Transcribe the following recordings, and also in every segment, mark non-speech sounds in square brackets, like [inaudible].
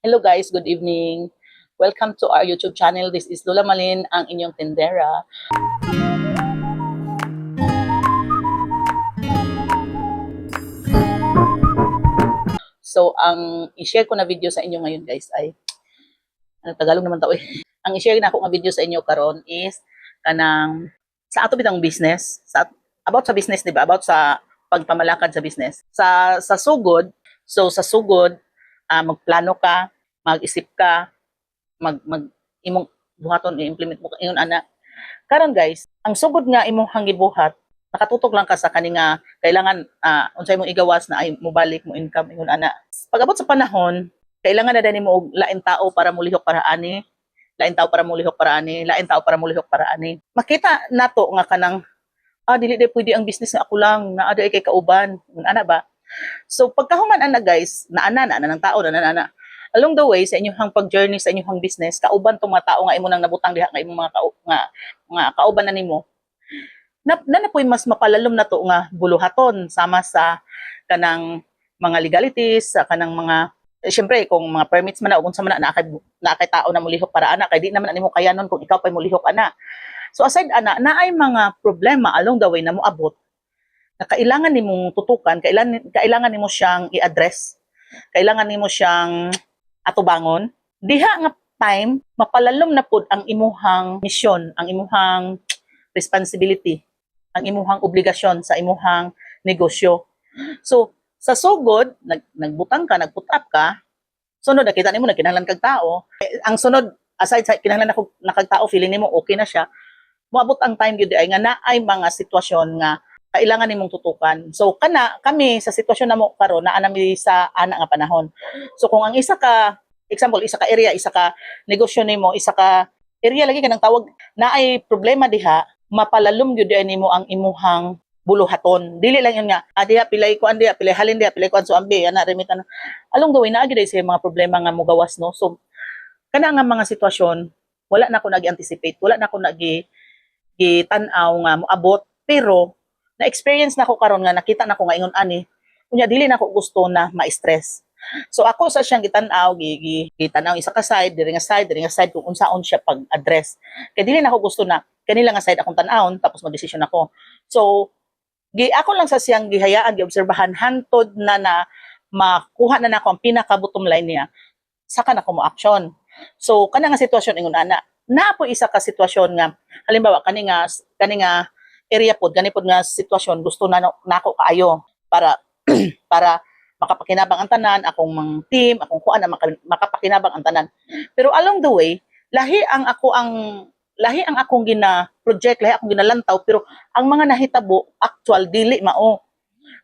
Hello guys, good evening. Welcome to our YouTube channel. This is Lola Malin, ang inyong tendera. So, ang i-share ko na video sa inyo ngayon guys ay ano Tagalog naman tao eh. [laughs] Ang i-share na ako nga video sa inyo karon is kanang sa ato bitang business, sa about sa business, di ba? About sa pagpamalakad sa business. Sa sa sugod, so sa sugod, ah, magplano ka, mag-isip ka, mag mag imong buhaton i-implement mo ingon ana. Karon guys, ang sugod nga imong hangibuhat, nakatutok lang ka sa kani nga kailangan ah, unsay mong igawas na ay mobalik mo income ingon ana. Pag-abot sa panahon, kailangan na din mo og lain tao para mulihok para ani, lain tao para mulihok para ani, lain tao para mulihok para ani. Makita nato nga kanang ah dili day pwede ang business nga ako lang, naa day kay kauban, ingon ana ba? So pagkahuman ana guys, naana na ng tao na ana along the way sa inyong pag-journey sa inyong business, kauban tong mga tao nga imo nang nabutang diha nga imong mga kau, nga nga kauban na nimo. Na, na, na po'y mas mapalalom na to nga buluhaton sama sa kanang mga legalities, sa kanang mga eh, syempre kung mga permits man na o kung sa man na nakay nakay tao na mulihok para ana kay di naman nimo kayanon kung ikaw pa'y mulihok ana. So aside ana, naay mga problema along the way na moabot na kailangan nimong tutukan, kailangan kailangan nimo siyang i-address. Kailangan nimo siyang atubangon. Diha nga time mapalalom na pud ang imuhang misyon, ang imuhang responsibility, ang imuhang obligasyon sa imuhang negosyo. So, sa sugod, nag, nagbutang ka, nagput up ka, sunod, nakita nimo na kinahanglan kag tao. Eh, ang sunod, aside sa kinahanglan na, na kag tao, feeling nimo okay na siya, moabot ang time gyud ay nga naay mga sitwasyon nga kailangan nimong tutukan. So kana kami sa sitwasyon namo karon naa nami sa ana nga panahon. So kung ang isa ka example isa ka area, isa ka negosyo nimo, isa ka area lagi kanang tawag naay problema diha, mapalalom gyud nimo ang imuhang buluhaton. Dili lang yun nga, ah, diha pilay ko diha, pilay halin diha, pilay ko so ambi, ana remit ana. Along the naa gyud sa mga problema nga mogawas no. So kana nga mga sitwasyon wala na ako nag-anticipate, wala na ako nag gitanaw nga moabot pero na-experience na ko karon nga nakita na ko nga ingon ani unya dili na ko gusto na ma-stress. So ako sa siyang gitanaw gi, gi gitanaw isa ka side diri nga side diri nga side kung unsaon siya pag-address. Kay dili na ko gusto na kanila nga side akong tan-awon tapos mag-desisyon ako. So gi ako lang sa siyang gihayaan giobserbahan hantod na na makuha na nako ang pinaka bottom line niya saka na ko mo action so kana nga sitwasyon ingon ana na po isa ka sitwasyon nga halimbawa kani nga kani nga area pod gani pod nga sitwasyon gusto na nako kaayo para [clears throat] para makapakinabang ang tanan akong mga team akong kuan na maka- makapakinabang ang tanan. Pero along the way lahi ang ako ang lahi ang akong gina project lahi akong ginalantaw pero ang mga nahitabo actual dili mao.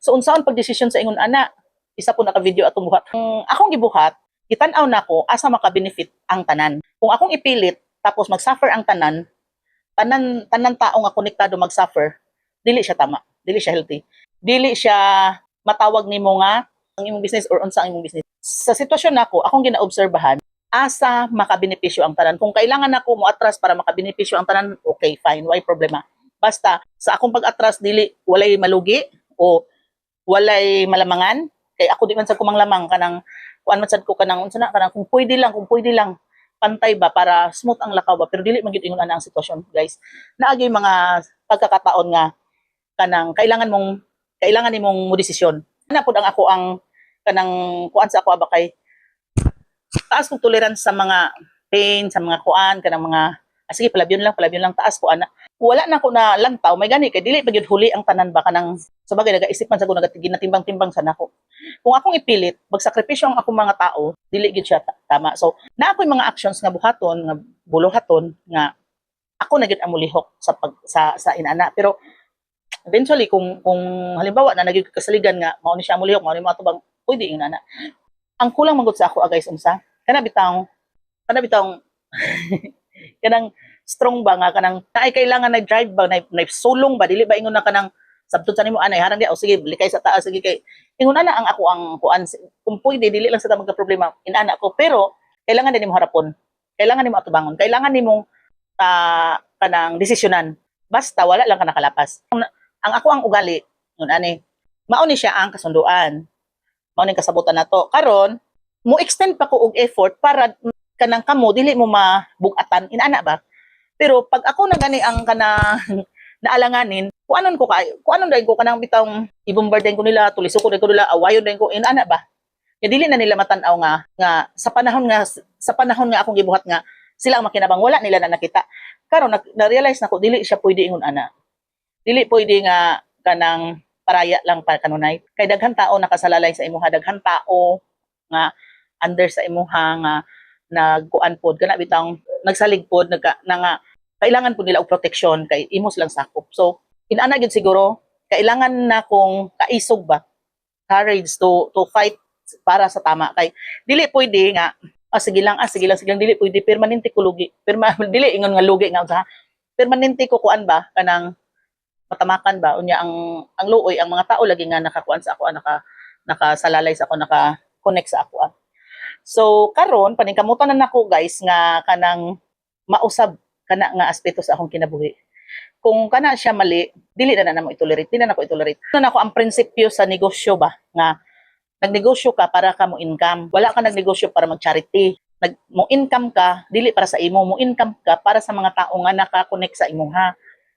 So unsaon pagdesisyon sa ingon ana isa po naka video atong buhat. Ang akong gibuhat itan-aw nako asa maka-benefit ang tanan. Kung akong ipilit tapos mag-suffer ang tanan, tanan tanan tao nga konektado mag-suffer, dili siya tama, dili siya healthy. Dili siya matawag nimo nga ang imong business or unsa ang imong business. Sa sitwasyon nako, akong ginaobserbahan, asa makabenepisyo ang tanan. Kung kailangan nako mo atras para makabenepisyo ang tanan, okay, fine, why problema. Basta sa akong pag-atras dili walay malugi o walay malamangan, kay ako di man sa kumang lamang kanang kuan man sad ko kanang unsa na kanang kung pwede lang, kung pwede lang pantay ba para smooth ang lakaw ba? Pero dili man ingon ana ang sitwasyon guys. Naagay mga pagkakataon nga kanang kailangan mong kailangan nimong mo desisyon. Ana pud ang ako ang kanang kuan sa ako aba kay taas kong tolerance sa mga pain sa mga kuan kanang mga ah, sige palabyon lang palabyon lang taas ko ana. Wala na ko na lantaw may gani kay dili pa gyud huli ang tanan ba kanang sabagay nagaisip man sa ko nagatimbang-timbang sa nako kung akong ipilit magsakripisyo ang akong mga tao dili gyud siya ta- tama. So na ako'y mga actions nga buhaton nga buluhaton nga ako na gyud ang sa pag sa sa inana. Pero eventually kung kung halimbawa na nagig kasaligan nga mao ni siya mulihok mao ni mo atubang pwede yung inana. Ang kulang magud sa ako guys unsa. Kana bitaw kana bitaw [laughs] kanang strong ba nga kanang naay kailangan na drive ba? Na, na sulong ba? Dili ba ingon na kanang sabtod sa nimo anay harang di. O sige likay sa taas sige kay ingon na ang ako ang kuan. Kung pwede dili lang sa ta magka problema inana ko. Pero kailangan din mo harapon. Kailangan nimo atubangon. Kailangan nimo uh, kanang desisyonan. Basta wala lang ka nakalapas. Ang, ang ako ang ugali. Ngun ani mao ni siya ang kasunduan. Mao ni kasabutan nato. Karon mo extend pa ko og effort para kanang kamo dili mo mabugatan. Inana ba? Pero pag ako na gani ang kana [laughs] naalanganin kuanon ko kay kuanon dai ko kanang bitang ibombarden ko nila tuliso ko ko nila awayon din ko inana ba? Ya dili na nila matan-aw nga nga sa panahon nga sa panahon nga akong gibuhat nga sila ang makinabang wala nila na nakita. Karon na, na-realize na ko dili siya pwede ingon ana. Dili pwede nga kanang paraya lang pa kanunay. Kay daghan tao nakasalalay sa imuha daghan tao nga under sa imuha nga nagkuan pod kana bitang nagsalig pod nagka na nga kailangan po nila og protection kay imos lang sakop. So inana gyud siguro kailangan na kung kaisog ba courage to to fight para sa tama. Kay dili pwede nga ah, sige lang ah sige lang sige lang dili pwede permanente ko lugi. Perma [laughs] dili ingon nga lugi nga sa permanente ko kuan ba kanang matamakan ba? Unya ang ang luoy ang mga tao lagi nga nakakuan sa ako ah, naka nakasalalay sa ako naka connect sa ako ah. so karon paningkamutan na nako guys nga kanang mausab kana nga aspeto sa akong kinabuhi. Kung kana siya mali dili na na namo itolerate dili na nako itolerate. Na nako ang prinsipyo sa negosyo ba? Nga nagnegosyo ka para ka mo income. Wala ka nagnegosyo para mag charity nag mo income ka dili para sa imo. Mo income ka para sa mga tao nga naka-connect sa imuha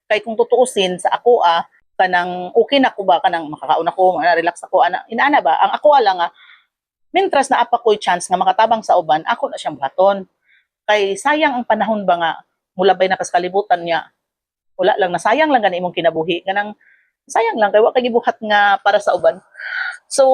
kay kung tutuusin sa ako ah kanang okay na ko ba? Kanang makakaon ako relax ako. Ana inaana ba? Ang ako lang nga mintras na apa ko'y chance nga makatabang sa uban ako na siyang buhaton. Kay sayang ang panahon ba nga mulabay na kas kalibutan niya? Wala lang na sayang lang gani imong kinabuhi. Kanang sayang lang kay wa kay gibuhat nga para sa uban. So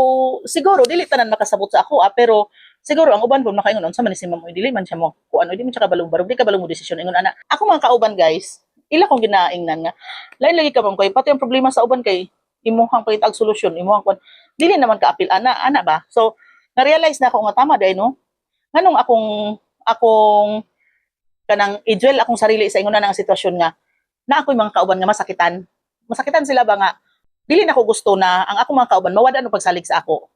siguro dili tanan makasabot sa ako ah pero siguro ang uban po makaingon unsa man ni si dili man siya mo. Kuan di man siya kabalong barog di kabalong mo desisyon. Ingon ana ako mga kauban guys. Ila kong ginaingnan nga. Lain lagi ka ma'am kay pati ang problema sa uban kay imuhang pangitag solusyon imuhang kuan dili naman ka apil ana ana ba? So na-realize na ako nga tama dai no? Nganong akong akong kanang i-dwell akong sarili sa ingon na nga sitwasyon nga na ako'y mga kauban nga masakitan. Masakitan sila ba nga dili na ko gusto na ang ako mga kauban mawada no pagsalig sa ako.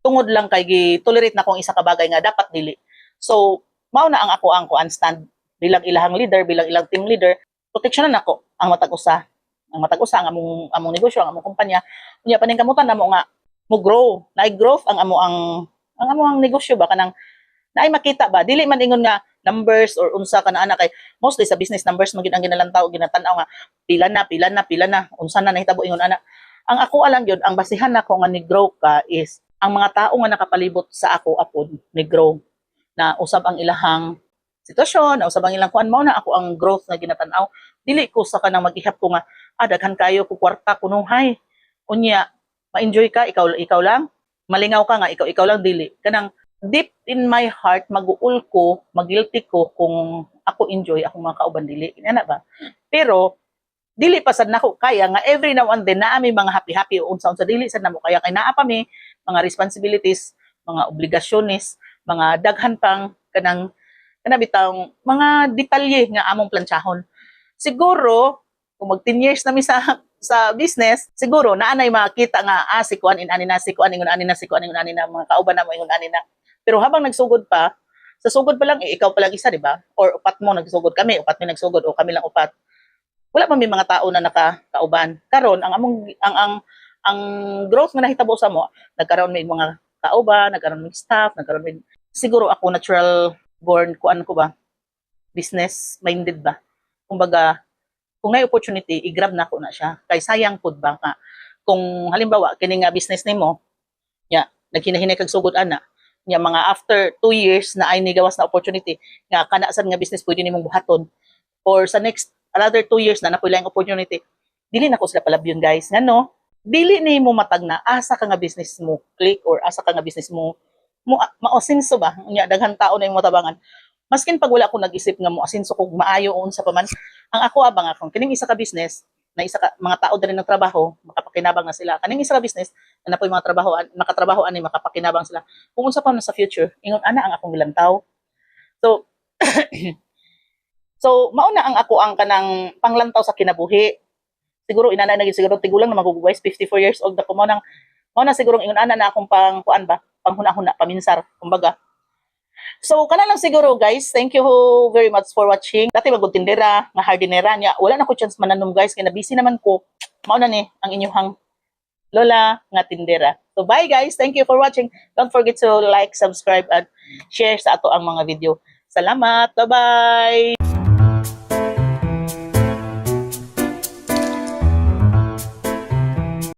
Tungod lang kay gi-tolerate na kong isa ka bagay nga dapat dili. So mao na ang ako ang kuan stand bilang ilahang leader bilang ilang team leader proteksyonan nako ang matag usa ang matag usa ang among among negosyo ang among kumpanya. Unya paning kamutan namo nga mo grow. Na growth ang amo ang ang amo ang negosyo ba? Kanang naay makita ba? Dili man ingon nga numbers or unsa ka na ana kay mostly sa business numbers man gid ang ginalantaw ginatan-aw nga pila na pila na pila na unsa na nahitabo ingon ana ang ako alang yun ang basihan nako nga ni grow ka is ang mga tao nga nakapalibot sa ako apod ni grow na usab ang ilahang sitwasyon, na usab ang ilang kuan mao na ako ang growth nga ginatan-aw. Dili ko sa kanang mag-ihap ko nga ah kayo ko kwarta kunuhay. Unya, ma-enjoy ka ikaw ikaw lang. Malingaw ka nga ikaw ikaw lang dili. Kanang deep in my heart maguul ko, magilty ko kung ako enjoy akong mga kauban dili. Ina ba? Pero dili pa sad nako kaya nga every now and then naa may mga happy happy unsa unsa dili sad namo kaya kay naa pa mi mga responsibilities, mga obligasyones, mga daghan pang kanang kana bitang mga detalye nga among planchahon. Siguro kung mag 10 years na mi sa sa business, siguro naa nay makita nga ah si kuan in ani na si kuan ingon ani na si kuan ingon ani na mga kauban na mo ingon ani na. Pero habang nagsugod pa, sa sugod pa lang eh, ikaw pa lang isa, di ba? Or upat mo nagsugod kami, upat mi nagsugod o kami lang upat. Wala pa may mga tao na nakakauban. Karon ang among ang ang ang growth nga nahitabo sa mo, nagkaroon may mga kauban, nagkaroon may staff, nagkaroon may siguro ako natural born kuan ko ba business minded ba kumbaga kung may opportunity i-grab na ko na siya kay sayang pud ba nga kung halimbawa kini nga business nimo ya naghinahinay kag sugod ana nya mga after two years na ay nigawas na opportunity nga kana sad nga business pwede nimong buhaton. Or sa next another two years na napuy lang opportunity dili na ko sila palabyon guys. Ngano dili ni mo matag na asa ka nga business mo click or asa ka nga business mo mo maasinso ba? Nya daghan tao na yung motabangan maskin pag wala ko nag-isip nga mo asinso kog maayo o unsa pa man ang ako abang akong kining isa ka business na isa ka mga tao diri nagtrabaho makapakinabang na sila kaning isa ka business na napoy mga trabaho nakatrabaho ani makapakinabang sila kung unsa pa man sa future ingon ana ang akong gilantaw so [coughs] so mao na ang ako ang kanang panglantaw sa kinabuhi siguro inana na siguro tigulang na magugwais 54 years old na ko mao nang mao na siguro ingon ana na akong pang kuan ba panghuna-huna paminsar kumbaga So, kana lang siguro guys. Thank you very much for watching. Dati magod tindera, nga hardinera niya. Wala na ko chance mananom guys kaya na busy naman ko. Mao ni ang inyong lola nga tindera. So bye guys. Thank you for watching. Don't forget to like, subscribe, and share sa ato ang mga video. Salamat. Bye-bye.